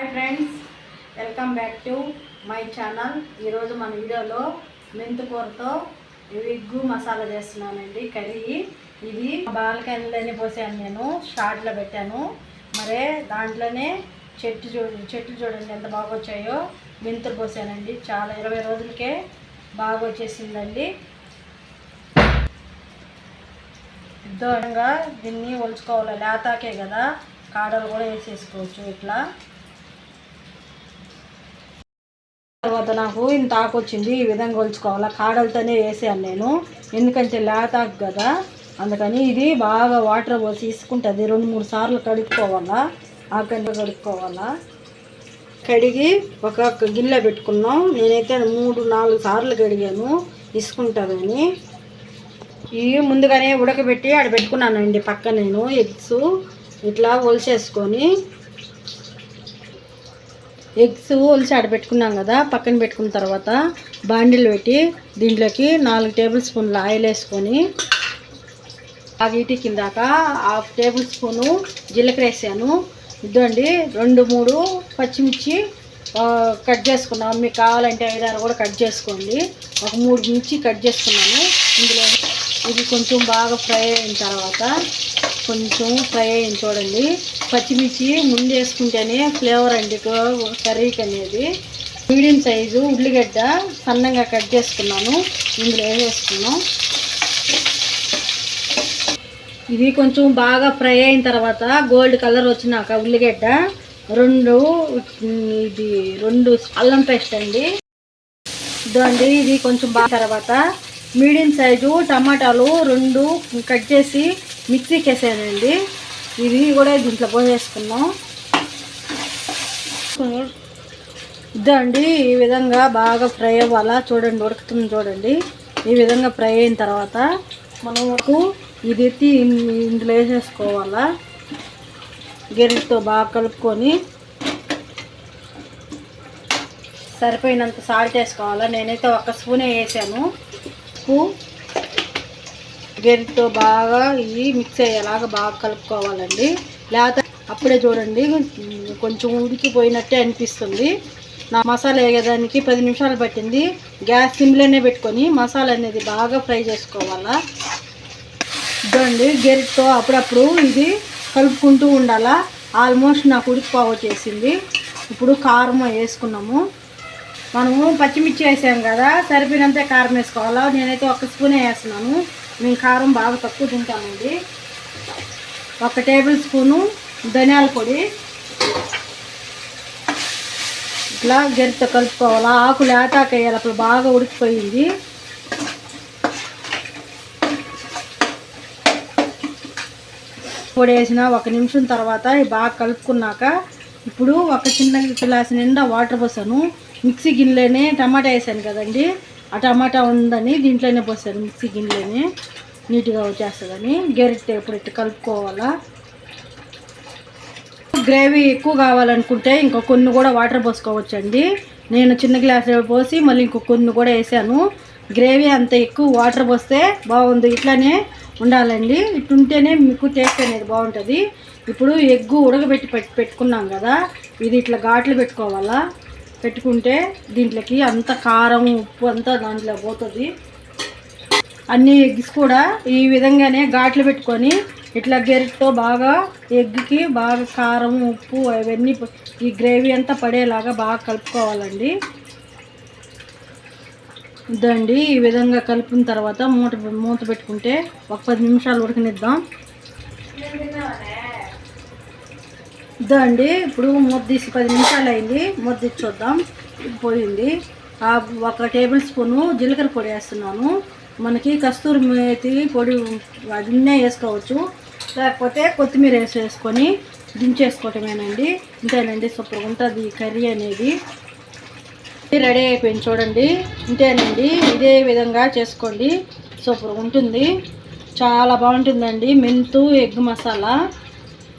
Hi friends welcome back to my channel ఈరోజు మన వీడియోలో మెంతుకూరతో విగ్గు మసాలా చేస్తున్నానండి కర్రీ. ఇది బాల్కనీలోనే పోసాను నేను షార్ట్లో పెట్టాను. మరే దాంట్లోనే చెట్టు చూడండి చెట్లు చూడండి ఎంత బాగా వచ్చాయో మెంతులు పోసానండి చాలా ఇరవై రోజులకే బాగా వచ్చేసిందండి దూరంగా దీన్ని ఒలుచుకోవాలి లేతాకే కదా. కాడలు కూడా వేసేసుకోవచ్చు ఇట్లా. తర్వాత నాకు ఇంత ఆకు వచ్చింది ఈ విధంగా కొలుచుకోవాలా? కాడలతోనే వేసాను నేను. ఎందుకంటే లేతాకు కదా. అందుకని ఇది బాగా వాటర్ పోసి తీసుకుంటుంది రెండు మూడు సార్లు కడుక్కోవాలా? ఆకంగా కడుక్కోవాలా? కడిగి ఒక గిన్నె పెట్టుకున్నాం. నేనైతే మూడు నాలుగు సార్లు కడిగాను ఇసుకుంటుందని ఇవి ముందుగానే ఉడకబెట్టి ఆడ పెట్టుకున్నానండి పక్క నేను ఎగ్స్. ఇట్లా ఒలిసేసుకొని ఎగ్స్ ఒలిచి ఆడ పెట్టుకున్నాం కదా పక్కన పెట్టుకున్న తర్వాత బాండిలు పెట్టి దీంట్లోకి నాలుగు టేబుల్ స్పూన్ల ఆయిల్ వేసుకొని ఆ వీటి కిందాక హాఫ్ టేబుల్ స్పూను జీలకర్ర వేసాను. ఇదండి రెండు మూడు పచ్చిమిర్చి కట్ చేసుకున్నాం. మీకు కావాలంటే ఐదారు కూడా కట్ చేసుకోండి. ఒక మూడు మిర్చి కట్ చేసుకున్నాను. ఇందులో ఇది కొంచెం బాగా ఫ్రై అయిన తర్వాత కొంచెం ఫ్రై అయ్యింది చూడండి. పచ్చిమిర్చి ముందు వేసుకుంటేనే ఫ్లేవర్ అండి కర్రీకి అనేది. మీడియం సైజు ఉల్లిగడ్డ సన్నగా కట్ చేసుకున్నాను. ఇందులో వేసేసుకున్నాం. ఇది కొంచెం బాగా ఫ్రై అయిన తర్వాత గోల్డ్ కలర్ వచ్చినాక ఉల్లిగడ్డ రెండు ఇది రెండు అల్లం పేస్ట్ అండి. ఇదండి ఇది కొంచెం బాగా తర్వాత. మీడియం సైజు టమాటాలు రెండు కట్ చేసి మిక్సీకి వేసానండి ఇది కూడా దీంట్లో పోసేసుకున్నాం ఇదండి ఈ విధంగా బాగా ఫ్రై అవ్వాలా చూడండి ఉడుకుతుంది చూడండి. ఈ విధంగా ఫ్రై అయిన తర్వాత మనకు ఇది ఎత్తి ఇందులో వేసేసుకోవాలా. గెరిటితో బాగా కలుపుకొని సరిపోయినంత సాల్ట్ వేసుకోవాలా. నేనైతే ఒక స్పూనే వేసాను. ఉప్పు గెరిటితో బాగా ఇది మిక్స్ అయ్యేలాగా బాగా కలుపుకోవాలండి. లేకపోతే అప్పుడే చూడండి కొంచెం ఉడికిపోయినట్టే అనిపిస్తుంది. నా మసాలా వేయడానికి పది నిమిషాలు పట్టింది. గ్యాస్ సిమ్లోనే పెట్టుకొని మసాలా అనేది బాగా ఫ్రై చేసుకోవాలా. చూడండి గెరిటితో అప్పుడప్పుడు ఇది కలుపుకుంటూ ఉండాలా. ఆల్మోస్ట్ నాకు ఉడికిపోవచ్చేసింది ఇప్పుడు కారం వేసుకున్నాము. మనము పచ్చిమిర్చి వేసాం కదా సరిపోయినంతే కారం వేసుకోవాలా. నేనైతే ఒక స్పూనే వేస్తున్నాను. మేము కారం బాగా తక్కువ తింటామండి. ఒక టేబుల్ స్పూను ధనియాల పొడి. ఇట్లా గరిటతో కలుపుకోవాలా. ఆకు లేతాక వేయాలి. అప్పుడు బాగా ఉడికిపోయింది. పొడి వేసిన ఒక నిమిషం తర్వాత బాగా కలుపుకున్నాక ఇప్పుడు ఒక చిన్న గ్లాస్ నిండా వాటర్ పోసాను. మిక్సీ గిన్నెలోనే టమాటా వేసాను కదండి. ఆ టమాటా ఉందని దీంట్లోనే పోసాను మిక్సీ గిన్నెలోనే నీట్గా వచ్చేస్తుందని గెరిట్ ఇప్పుడు ఇట్లా కలుపుకోవాలా? గ్రేవీ ఎక్కువ కావాలనుకుంటే ఇంకో కొన్ని కూడా వాటర్ పోసుకోవచ్చండి. నేను చిన్న గ్లాస్ పోసి మళ్ళీ ఇంకో కొన్ని కూడా వేసాను. గ్రేవీ అంత ఎక్కువ వాటర్ పోస్తే బాగుంది ఇట్లానే ఉండాలండి. ఇట్టుంటేనే మీకు టేస్ట్ అనేది బాగుంటుంది. ఇప్పుడు ఎగ్గు ఉడకబెట్టి పెట్టి పెట్టుకున్నాం కదా ఇది ఇట్లా ఘాట్లు పెట్టుకోవాలా? పెట్టుకుంటే దీంట్లోకి అంత కారం ఉప్పు అంతా దాంట్లో పోతుంది. అన్ని ఎగ్స్ కూడా ఈ విధంగానే ఘాట్లు పెట్టుకొని ఇట్లా గెరిటితో బాగా ఎగ్కి బాగా కారం ఉప్పు అవన్నీ ఈ గ్రేవీ అంతా పడేలాగా బాగా కలుపుకోవాలండి. ఇదండి ఈ విధంగా కలిపిన తర్వాత మూట మూత పెట్టుకుంటే ఒక పది నిమిషాలు ఉడకనిద్దాం. ఇదండి ఇప్పుడు మూత పది నిమిషాలు అయింది. మూత చూద్దాం. పోయింది. ఆ ఒక టేబుల్ స్పూను జీలకర్ర పొడి వేస్తున్నాను. మనకి కస్తూరి మేతి పొడి అదిన్నే వేసుకోవచ్చు. లేకపోతే కొత్తిమీర వేసేసుకొని దించేసుకోవటమేనండి. ఇంతేనండి. సూపర్గా ఉంటుంది ఈ కర్రీ అనేది. రెడీ అయిపోయింది చూడండి. ఇంతేనండి. ఇదే విధంగా చేసుకోండి. సూపర్ ఉంటుంది. చాలా బాగుంటుందండి. మెంతు ఎగ్ మసాలా.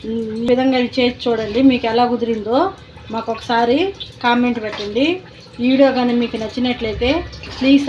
ఈ విధంగా ఇది చేసి చూడండి మీకు ఎలా కుదిరిందో మాకు ఒకసారి కామెంట్ పెట్టండి. ఈ వీడియో కానీ మీకు నచ్చినట్లయితే ప్లీజ్